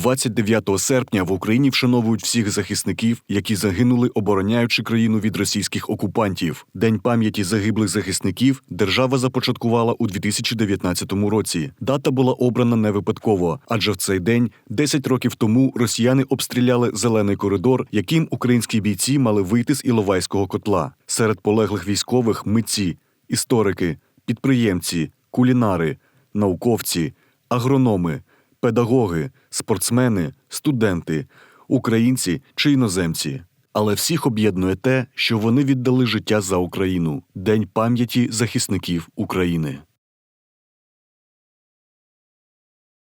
29 серпня в Україні вшановують всіх захисників, які загинули, обороняючи країну від російських окупантів. День пам'яті загиблих захисників держава започаткувала у 2019 році. Дата була обрана не випадково, адже в цей день, 10 років тому, росіяни обстріляли зелений коридор, яким українські бійці мали вийти з Іловайського котла. Серед полеглих військових митці, історики, підприємці, кулінари, науковці, агрономи, педагоги, спортсмени, студенти, українці чи іноземці. Але всіх об'єднує те, що вони віддали життя за Україну День пам'яті захисників України.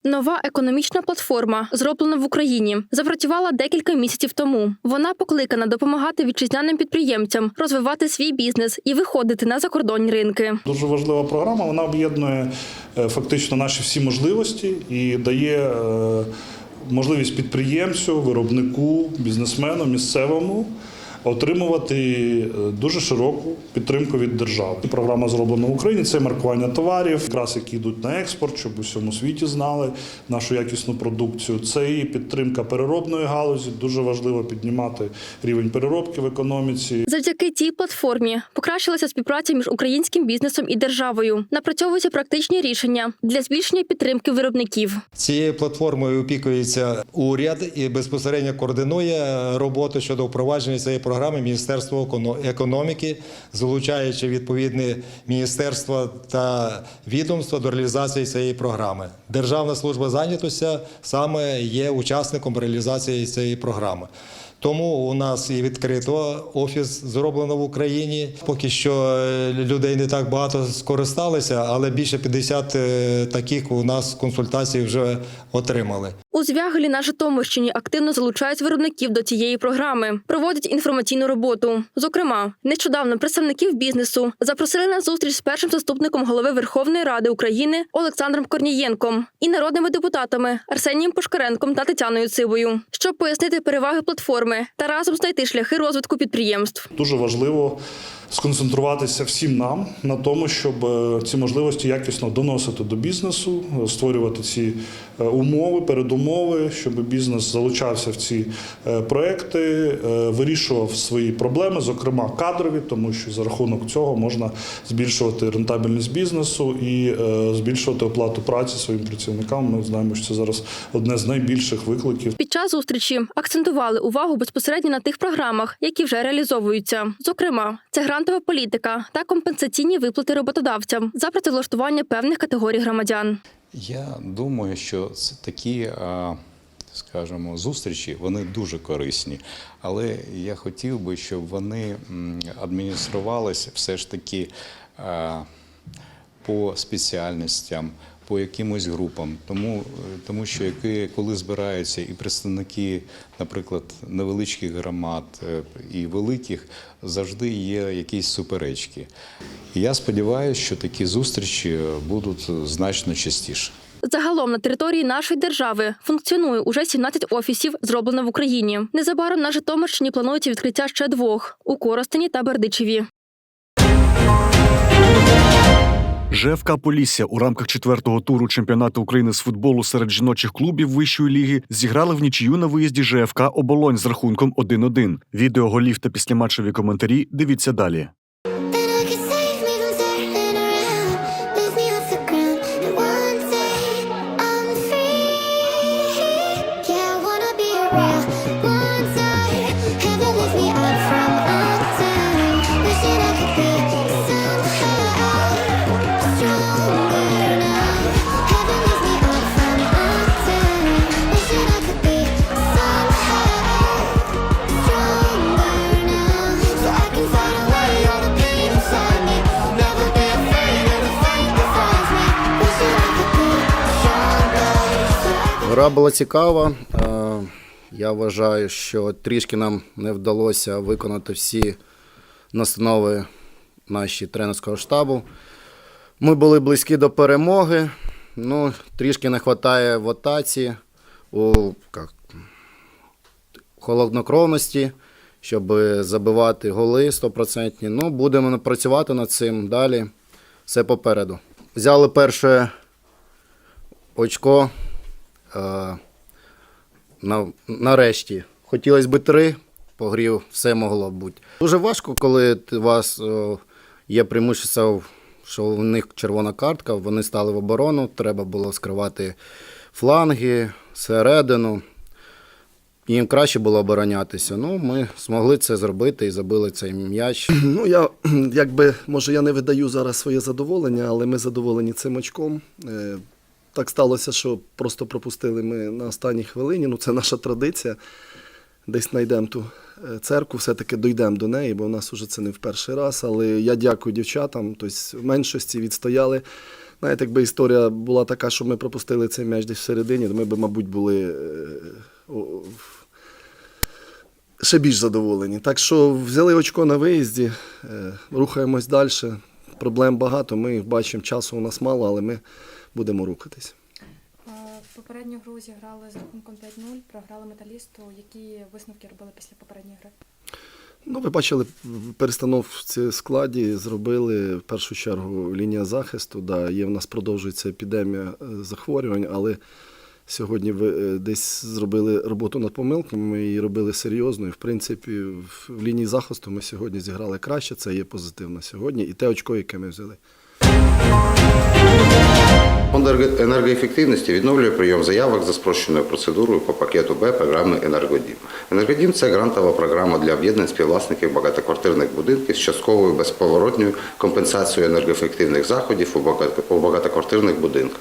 Нова економічна платформа, зроблена в Україні, запрацювала декілька місяців тому. Вона покликана допомагати вітчизняним підприємцям розвивати свій бізнес і виходити на закордонні ринки. Дуже важлива програма. Вона об'єднує е, фактично наші всі можливості і дає е, можливість підприємцю, виробнику, бізнесмену, місцевому отримувати е, дуже широку підтримку від держави. Програма зроблена в Україні. Це маркування товарів, якраз які йдуть на експорт, щоб у всьому світі знали нашу якісну продукцію. Це і підтримка переробної галузі. Дуже важливо піднімати рівень переробки в економіці. Завдяки цій платформі покращилася співпраця між українським бізнесом і державою. Напрацьовуються практичні рішення для збільшення підтримки виробників. Цією платформою опікується уряд і безпосередньо координує роботу щодо впровадження цієї програми Міністерство еконо- економіки, залучаючи відповідне міністерство та відомства до реалізації цієї програми. Державна служба зайнятості саме є учасником реалізації цієї програми. Тому у нас і відкрито офіс зроблено в Україні. Поки що е, людей не так багато скористалися, але більше 50 е, таких у нас консультацій вже отримали. У Звягелі на Житомирщині активно залучають виробників до цієї програми, проводять інформаційну роботу. Зокрема, нещодавно представників бізнесу запросили на зустріч з першим заступником голови Верховної Ради України Олександром Корнієнком і народними депутатами Арсенієм Пушкаренком та Тетяною Цибою, щоб пояснити переваги платформи та разом знайти шляхи розвитку підприємств. Дуже важливо сконцентруватися всім нам на тому, щоб е, ці можливості якісно доносити до бізнесу, е, створювати ці е, умови, передумови, щоб бізнес залучався в ці проекти, вирішував свої проблеми, зокрема кадрові, тому що за рахунок цього можна збільшувати рентабельність бізнесу і збільшувати оплату праці своїм працівникам. Ми знаємо, що це зараз одне з найбільших викликів Під час зустрічі акцентували увагу безпосередньо на тих програмах, які вже реалізовуються. Зокрема, це грантова політика та компенсаційні виплати роботодавцям за працевлаштування певних категорій громадян. Я думаю, що це такі, скажімо, зустрічі вони дуже корисні. Але я хотів би, щоб вони адмініструвалися все ж таки по спеціальностям. По якимось групам, тому, е, тому що які, коли збираються і представники, наприклад, невеличких громад е, і великих, завжди є якісь суперечки. І я сподіваюся, що такі зустрічі будуть значно частіше. Загалом на території нашої держави функціонує уже 17 офісів, зроблено в Україні. Незабаром на Житомирщині планується відкриття ще двох у Коростені та Бердичеві. ЖФК Полісся у рамках четвертого туру чемпіонату України з футболу серед жіночих клубів вищої ліги зіграли в нічию на виїзді ЖФК Оболонь з рахунком 1-1. Відео голів та післяматчеві коментарі дивіться далі. Гра була цікава. Е, Я вважаю, що трішки нам не вдалося виконати всі настанови наші тренерського штабу. Ми були близькі до перемоги. Ну, трішки не вистачає в атаці, у як, холоднокровності, щоб забивати голи 100%. Ну, будемо працювати над цим далі. Все попереду. Взяли перше очко. Е, на, нарешті. Хотілося б три, погрів, все могло бути. Дуже важко, коли у вас о, є преимущество, що в них червона картка, вони стали в оборону, треба було скривати фланги, середину. Їм краще було оборонятися. Ну, ми змогли це зробити і забили цей м'яч. Ну, я якби, може, я не видаю зараз своє задоволення, але ми задоволені цим очком. Так сталося, що просто пропустили ми на останній хвилині. Ну, це наша традиція. Десь знайдемо ту е, церкву, все-таки дійдемо до неї, бо в нас уже це не в перший раз. Але я дякую дівчатам. Тобто в меншості відстояли. Знаєте, якби історія була така, що ми пропустили цей м'яч десь всередині, то ми б, мабуть, були е, ще більш задоволені. Так що взяли очко на виїзді, е, рухаємось далі. Проблем багато. Ми бачимо, часу у нас мало, але ми будемо рухатись. Е, Попередню гру зіграли з рахунком 5-0, програли металісту. Які висновки робили після попередньої гри? Ну, ви бачили, в перестановці складі зробили в першу чергу лінія захисту. Да, є в нас продовжується епідемія е, захворювань, але сьогодні ви е, десь зробили роботу над помилками. Ми її робили серйозно. І в принципі, в в лінії захисту ми сьогодні зіграли краще. Це є позитивно сьогодні. І те очко, яке ми взяли. Енергоефективності відновлює прийом заявок за спрощеною процедурою по пакету Б програми Енергодім. Енергодім це грантова програма для об'єднань співвласників багатоквартирних будинків з частковою безповоротньою компенсацією енергоефективних заходів у багатоквартирних будинках.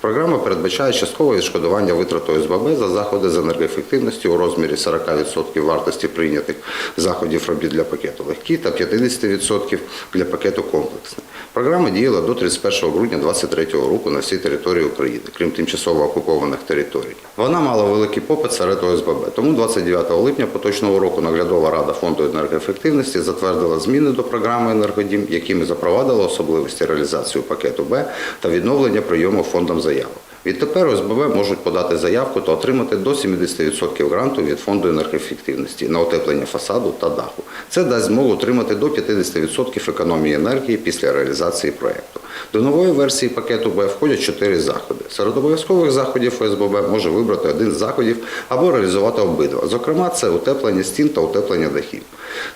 Програма передбачає часткове відшкодування витрат ОСББ за заходи з енергоефективності у розмірі 40% вартості прийнятих заходів робіт для пакету легкі та 50% для пакету комплексний. Програма діяла до 31 грудня 2023 року на всій території України, крім тимчасово окупованих територій. Вона мала великий попит серед ОСББ. Тому 29 липня поточного року наглядова рада фонду енергоефективності затвердила зміни до програми Енергодім, якими запровадила особливості реалізації пакету Б та відновлення прийому фондом заявок. Відтепер ОСББ можуть подати заявку та отримати до 70% гранту від фонду енергоефективності на утеплення фасаду та даху. Це дасть змогу отримати до 50% економії енергії після реалізації проєкту. До нової версії пакету Б входять чотири заходи. Серед обов'язкових заходів ОСББ може вибрати один з заходів або реалізувати обидва. Зокрема, це утеплення стін та утеплення дахів.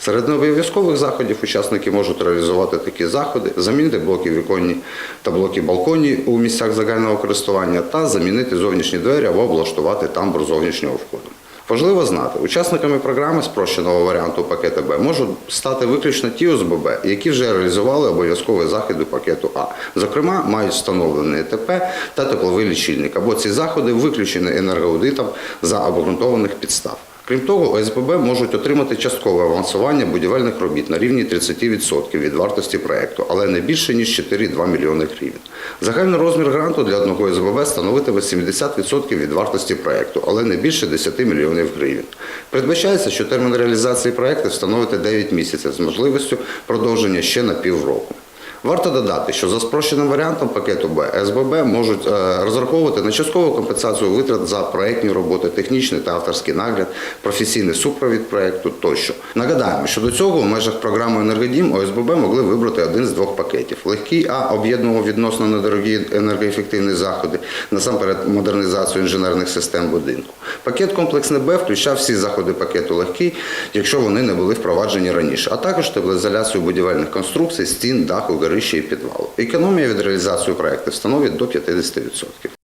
Серед необов'язкових заходів учасники можуть реалізувати такі заходи, замінити блоки віконні та блоки балконні у місцях загального користування та замінити зовнішні двері або облаштувати тамбур зовнішнього входу. Важливо знати, учасниками програми спрощеного варіанту пакету Б можуть стати виключно ті ОСББ, які вже реалізували обов'язкові заходи пакету А. Зокрема, мають встановлений ЕТП та тепловий лічильник, або ці заходи виключені енергоаудитом за обґрунтованих підстав. Крім того, ОСББ можуть отримати часткове авансування будівельних робіт на рівні 30% від вартості проєкту, але не більше ніж 4,2 мільйони гривень. Загальний розмір гранту для одного ОСББ становитиме 70% від вартості проєкту, але не більше 10 мільйонів гривень. Передбачається, що термін реалізації проєкту становить 9 місяців з можливістю продовження ще на півроку. Варто додати, що за спрощеним варіантом пакету Б СББ можуть е, розраховувати на часткову компенсацію витрат за проектні роботи, технічний та авторський нагляд, професійний супровід проекту тощо. Нагадаємо, що до цього в межах програми Енергодім ОСББ могли вибрати один з двох пакетів. Легкий А об'єднував відносно недорогі енергоефективні заходи, насамперед модернізацію інженерних систем будинку. Пакет комплексний Б включав всі заходи пакету легкий, якщо вони не були впроваджені раніше, а також теплоізоляцію будівельних конструкцій, стін, даху, горища і підвалу. Економія від реалізації проекту становить до 50%.